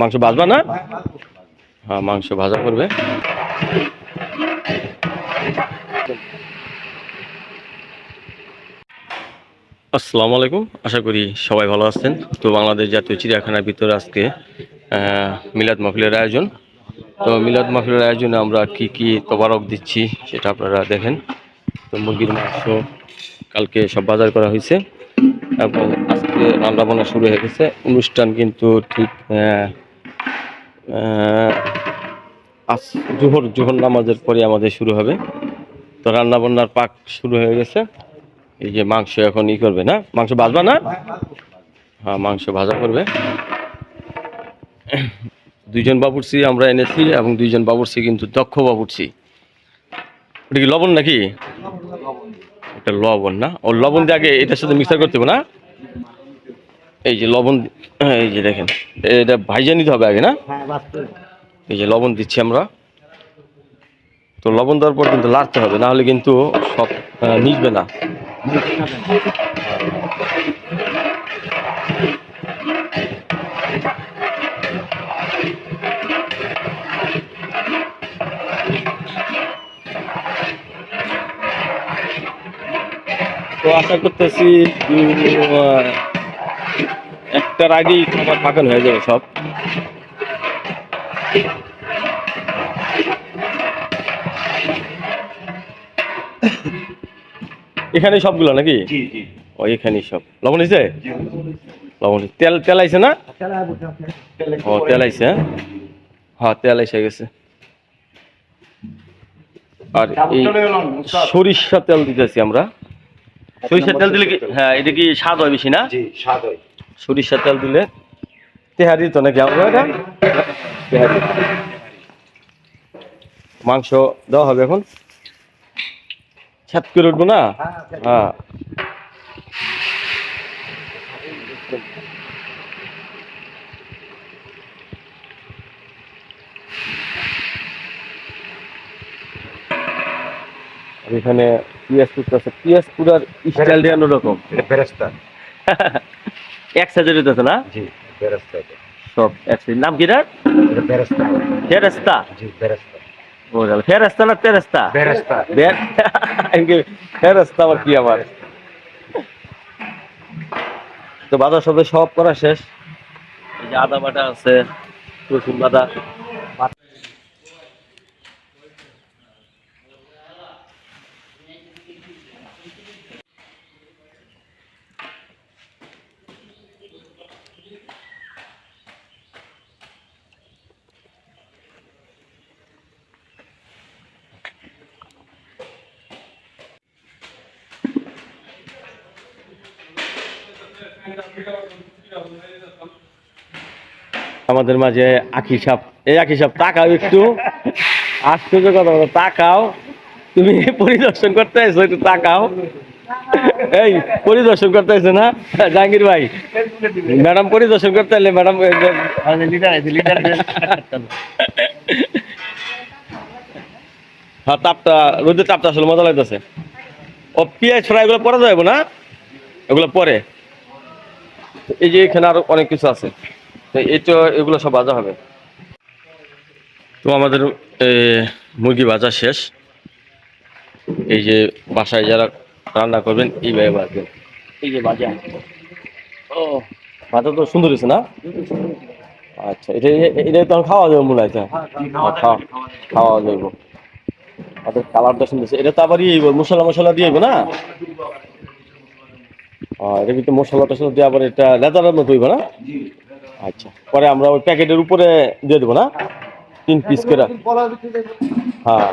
মাংস ভাজবা না? হ্যাঁ মাংস ভাজা করবে। আসসালামু আলাইকুম, আশা করি সবাই ভালো আছেন। তো বাংলাদেশ জাতীয় চিড়িয়াখানার ভিতরে আজকে মিলাদ মাহফিলের আয়োজন। তো মিলাদ মাহফিলের আয়োজনে আমরা কি কি তবারক দিচ্ছি সেটা আপনারা দেখেন। তো মুরগির মাংস কালকে সব বাজার করা হয়েছে এবং আজকে রান্না বান্না শুরু হয়ে গেছে। অনুষ্ঠান কিন্তু ঠিক জোহর জোহর নামাজের পরে আমাদের শুরু হবে। তো রান্না বান্নার পাক শুরু হয়ে গেছে। এই যে মাংস এখন ই করবে না? মাংস ভাজবা না? হ্যাঁ মাংস ভাজা করবে। দুইজন বাবুর্চি আমরা এনেছি এবং দুইজন বাবুর্চি কিন্তু দক্ষ বাবুর্চি। ওটা কি লবণ নাকি? এটা লবণ না? ও লবণ দিয়ে আগে এটার সাথে মিক্সার করতে হবে না? এই যে লবণ দি- এই যে দেখেন এটা ভাইজা নিতে হবে আগে না? এই যে লবণ দিচ্ছি আমরা। তো লবণ দেওয়ার পর কিন্তু লাড়তে হবে না হলে কিন্তু সব মিশবে না। তো আশা করতেছি একটার আগেই খাবার পাকানো হয়ে যাবে সব। এখানে সবগুলো নাকি? জি জি। ও এখানেই সব। লবণ হয়েছে? লবণ তেল তেল আইছে না? ও তেল আইছে হ্যাঁ? হ্যাঁ তেল আইসে গেছে। আর এই সরিষা তেল দিতেছি আমরা। সরিষা তেল দিলে কি হ্যাঁ এটা কি স্বাদ হয় বেশি না? জি স্বাদ হয়। সরিষা তেল দিলে তেহারি তো নাকি আমরা এটা তেহারি। মাংস দেওয়া হবে এখন? ছাত করে উঠবো না? হ্যাঁ। এখানে পিঁয়াজ করতেছে পিঁয়াজ পুরার স্টাইল দিয়ে অন্যরকম। এটা ফেরেস্তা এক সাইজের হইতেছে না? জি সব এক সাইজ। নাম কি ফেরেস্তা জি। ফেরেস্তা না তেরেস্তা? ফেরেস্তা আবার কি আমার তো বাজার সবে সব করা শেষ। এই যে আদা বাটা আছে রসুন বাটা। আমাদের মাঝে আখি সাপ। এই আখি সাপ, তাকাও একটু। আশ্চর্য কথা বলো, তাকাও। তুমি পরিদর্শন করতে আসছো একটু তাকাও। এই, পরিদর্শন করতে আসছো না? জাহাঙ্গীর ভাই, ম্যাডাম পরিদর্শন করতে এলে ম্যাডাম হ্যাঁ তাপটা, রোদের তাপটা আসলে মজা লাগতেছে। ও পিঁয়াজ ফ্রাই এগুলো পরে যাব না? এগুলো পরে। এই যে এখানে আরও অনেক কিছু আছে। তো এটা এগুলো সব ভাজা হবে। তো আমাদের মুরগি ভাজা শেষ। এই যে বাসায় যারা রান্না করবেন এইভাবে ভাজবেন। এই যে ভাজা। ও ভাজা তো সুন্দর হয়েছে না? আচ্ছা এটা এটা তো খাওয়া যাবে মনে হয়? হ্যাঁ, খাওয়া খাওয়া যাবে। আমাদের কালারটা সুন্দর হয়েছে। এটা তো আবার ইয়ে মশলা মশলা দিয়ে না? আর এটা কিন্তু মশলা টশলা দিয়ে আবার এটা লেদারের মতো হইব না? আচ্ছা পরে আমরা ওই প্যাকেটের উপরে দিয়ে দেবো না? তিন পিস করে। হ্যাঁ।